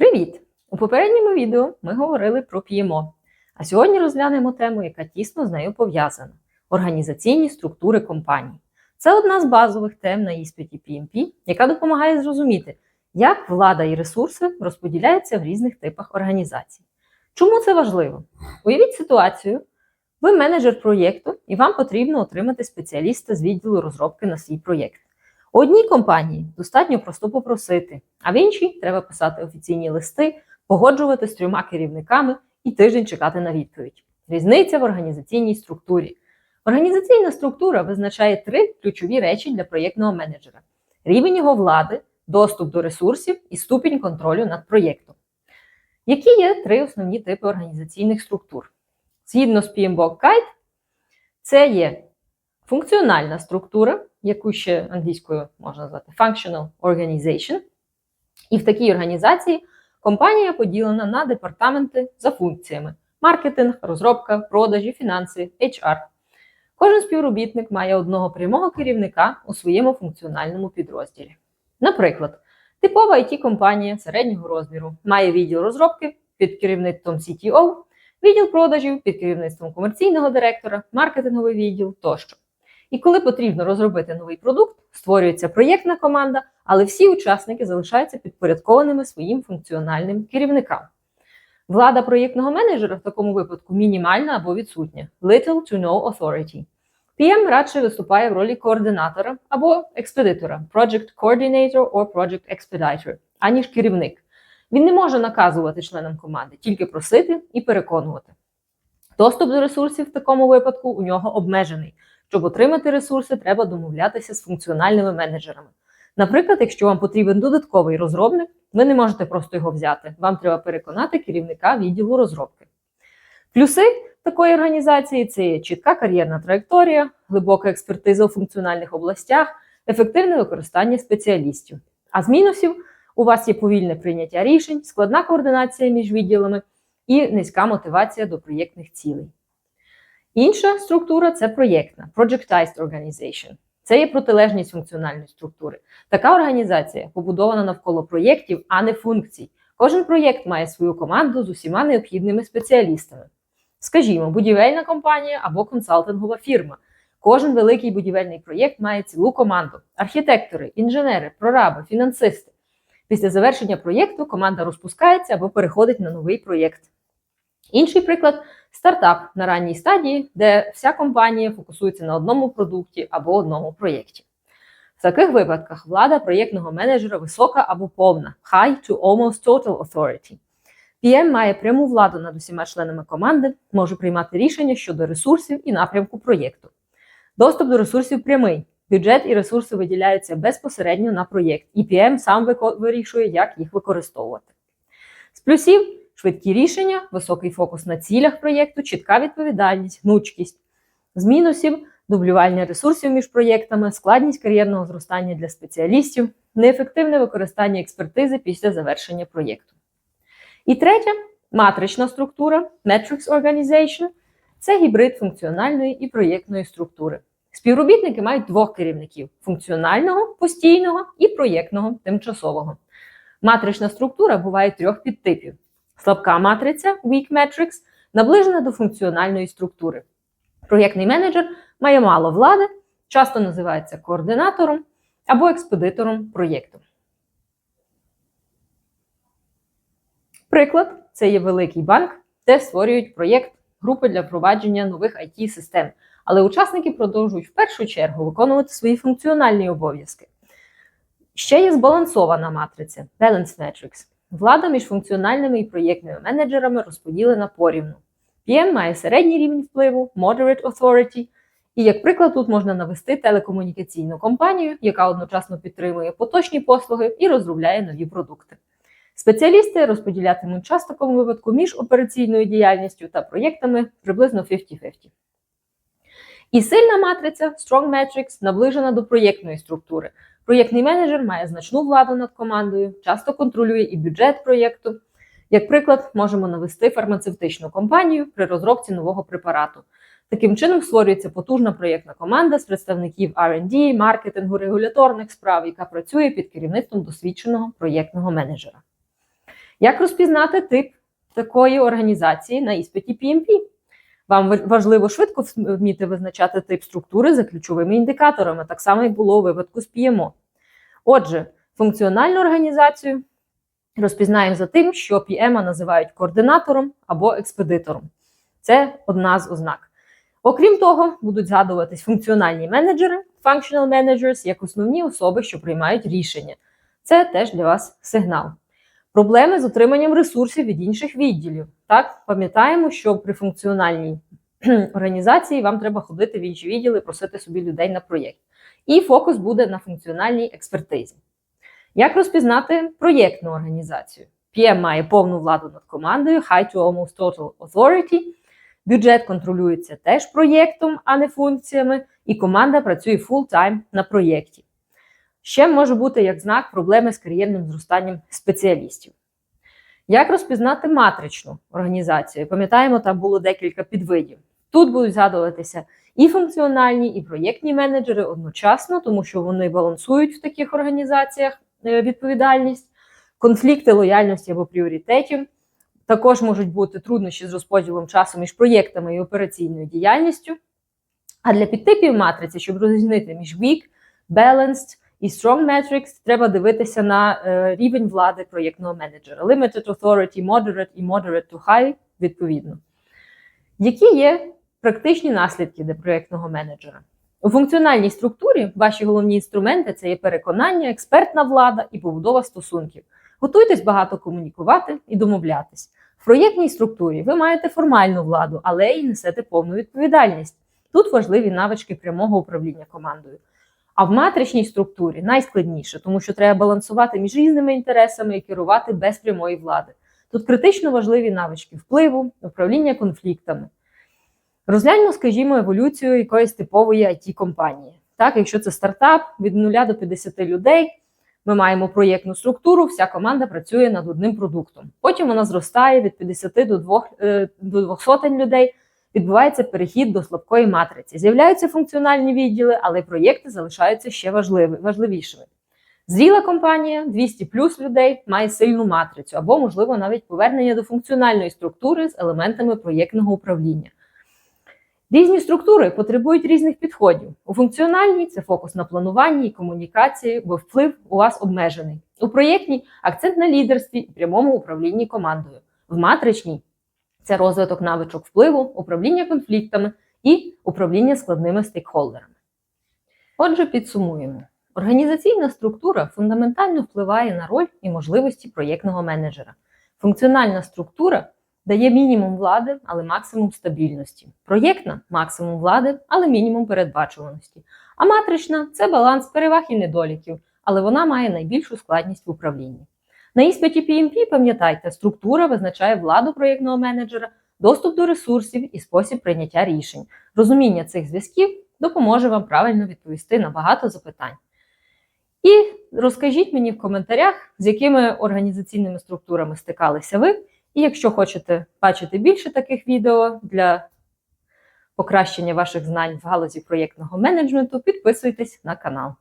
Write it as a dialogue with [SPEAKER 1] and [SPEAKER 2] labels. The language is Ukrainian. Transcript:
[SPEAKER 1] Привіт! У попередньому відео ми говорили про PMO, а сьогодні розглянемо тему, яка тісно з нею пов'язана організаційні структури компаній. Це одна з базових тем на іспиті PMP, яка допомагає зрозуміти, як влада і ресурси розподіляються в різних типах організацій. Чому це важливо? Уявіть ситуацію, ви менеджер проєкту, і вам потрібно отримати спеціаліста з відділу розробки на свій проєкт. Одній компанії достатньо просто попросити, а в іншій треба писати офіційні листи, погоджувати з трьома керівниками і тиждень чекати на відповідь. Різниця в організаційній структурі. Організаційна структура визначає три ключові речі для проєктного менеджера: рівень його влади, доступ до ресурсів і ступінь контролю над проєктом. Які є три основні типи організаційних структур? Згідно з PMBOK Guide, це є функціональна структура, яку ще англійською можна назвати functional organization. І в такій організації компанія поділена на департаменти за функціями: маркетинг, розробка, продажі, фінанси, HR. Кожен співробітник має одного прямого керівника у своєму функціональному підрозділі. Наприклад, типова it компанія середнього розміру має відділ розробки під керівництвом CTO, відділ продажів під керівництвом комерційного директора, маркетинговий відділ тощо. І коли потрібно розробити новий продукт, створюється проєктна команда, але всі учасники залишаються підпорядкованими своїм функціональним керівникам. Влада проєктного менеджера в такому випадку мінімальна або відсутня little to no authority. PM радше виступає в ролі координатора або експедитора Project Coordinator or Project Expediter, аніж керівник. Він не може наказувати членам команди, тільки просити і переконувати. Доступ до ресурсів в такому випадку у нього обмежений. Щоб отримати ресурси, треба домовлятися з функціональними менеджерами. Наприклад, якщо вам потрібен додатковий розробник, ви не можете просто його взяти. Вам треба переконати керівника відділу розробки. Плюси такої організації це є чітка кар'єрна траєкторія, глибока експертиза у функціональних областях, ефективне використання спеціалістів. А з мінусів у вас є повільне прийняття рішень, складна координація між відділами і низька мотивація до проєктних цілей. Інша структура це проєктна Projectized Organization. Це є протилежність функціональної структури. Така організація побудована навколо проєктів, а не функцій. Кожен проєкт має свою команду з усіма необхідними спеціалістами. Скажімо, будівельна компанія або консалтингова фірма. Кожен великий будівельний проєкт має цілу команду: архітектори, інженери, прораби, фінансисти. Після завершення проєкту команда розпускається або переходить на новий проєкт. Інший приклад стартап на ранній стадії, де вся компанія фокусується на одному продукті або одному проєкті. В таких випадках влада проєктного менеджера висока або повна high to almost total authority. PM має пряму владу над усіма членами команди, може приймати рішення щодо ресурсів і напрямку проєкту. Доступ до ресурсів прямий. Бюджет і ресурси виділяються безпосередньо на проєкт, і PM сам вирішує, як їх використовувати. З плюсів швидкі рішення, високий фокус на цілях проєкту, чітка відповідальність, гнучкість. З мінусів дублювання ресурсів між проєктами, складність кар'єрного зростання для спеціалістів, неефективне використання експертизи після завершення проєкту. І третя матрична структура Matrix Organization це гібрид функціональної і проєктної структури. Співробітники мають двох керівників: функціонального, постійного і проєктного тимчасового. Матрична структура буває трьох підтипів: слабка матриця Weak Matrix наближена до функціональної структури. Проєктний менеджер має мало влади, часто називається координатором або експедитором проєкту. Приклад це є великий банк, де створюють проєкт групи для впровадження нових it систем але учасники продовжують в першу чергу виконувати свої функціональні обов'язки. Ще є збалансована матриця Balance Matrix. Влада між функціональними і проєктними менеджерами розподілена порівну. PM має середній рівень впливу, Moderate Authority. І як приклад, тут можна навести телекомунікаційну компанію, яка одночасно підтримує поточні послуги і розробляє нові продукти. Спеціалісти розподілятимуть час в такому випадку між операційною діяльністю та проєктами приблизно 50-50. І сильна матриця Strong Matrix наближена до проєктної структури. Проєктний менеджер має значну владу над командою, часто контролює і бюджет проєкту. Як приклад, можемо навести фармацевтичну компанію при розробці нового препарату. Таким чином створюється потужна проєктна команда з представників R&D, маркетингу, регуляторних справ, яка працює під керівництвом досвідченого проєктного менеджера. Як розпізнати тип такої організації на іспиті PMP? Вам важливо швидко вміти визначати тип структури за ключовими індикаторами, так само як було у випадку з PMO. Отже, функціональну організацію розпізнаємо за тим, що PM називають координатором або експедитором. Це одна з ознак. Окрім того, будуть згадуватись функціональні менеджери, functional managers, як основні особи, що приймають рішення. Це теж для вас сигнал. Проблеми з отриманням ресурсів від інших відділів. Так, пам'ятаємо, що при функціональній організації вам треба ходити в інші відділи, просити собі людей на проєкт. І фокус буде на функціональній експертизі. Як розпізнати проєктну організацію? PM має повну владу над командою, high to almost total authority. Бюджет контролюється теж проєктом, а не функціями, і команда працює full-time на проєкті. Ще може бути як знак проблеми з кар'єрним зростанням спеціалістів. Як розпізнати матричну організацію? Пам'ятаємо, там було декілька підвидів. Тут будуть згадуватися і функціональні, і проєктні менеджери одночасно, тому що вони балансують в таких організаціях е, відповідальність, конфлікти лояльності або пріоритетів. Також можуть бути труднощі з розподілом часу між проєктами і операційною діяльністю. А для підтипів матриці, щоб розрізнити між weak, balanced і strong metrics, треба дивитися на е, рівень влади проєктного менеджера. Limited authority, moderate і moderate to high відповідно. Які є практичні наслідки для проєктного менеджера? У функціональній структурі ваші головні інструменти це є переконання, експертна влада і побудова стосунків. Готуйтесь багато комунікувати і домовлятись. В проєктній структурі ви маєте формальну владу, але й несете повну відповідальність. Тут важливі навички прямого управління командою. А в матричній структурі найскладніше, тому що треба балансувати між різними інтересами і керувати без прямої влади. Тут критично важливі навички впливу, управління конфліктами. Розгляньмо, скажімо, еволюцію якоїсь типової it компанії Так, якщо це стартап від 0 до 50 людей, ми маємо проєктну структуру, вся команда працює над одним продуктом. Потім вона зростає від 50 до 2, е, до 200 людей. Відбувається перехід до слабкої матриці. З'являються функціональні відділи, але проєкти залишаються ще важливі, важливішими. Зріла компанія 200 плюс людей має сильну матрицю або, можливо, навіть повернення до функціональної структури з елементами проєктного управління. Різні структури потребують різних підходів. У функціональній це фокус на плануванні і комунікації, бо вплив у вас обмежений. У проєктній акцент на лідерстві і прямому управлінні командою. В матричній це розвиток навичок впливу, управління конфліктами і управління складними стейкхолдерами. Отже, підсумуємо. Організаційна структура фундаментально впливає на роль і можливості проєктного менеджера. Функціональна структура дає мінімум влади, але максимум стабільності. Проєктна максимум влади, але мінімум передбачуваності. А матрична це баланс переваг і недоліків, але вона має найбільшу складність в управлінні. На іспиті PMP, пам'ятайте, структура визначає владу проєктного менеджера, доступ до ресурсів і спосіб прийняття рішень. Розуміння цих зв'язків допоможе вам правильно відповісти на багато запитань. І розкажіть мені в коментарях, з якими організаційними структурами стикалися ви. І якщо хочете бачити більше таких відео для покращення ваших знань в галузі проєктного менеджменту, підписуйтесь на канал.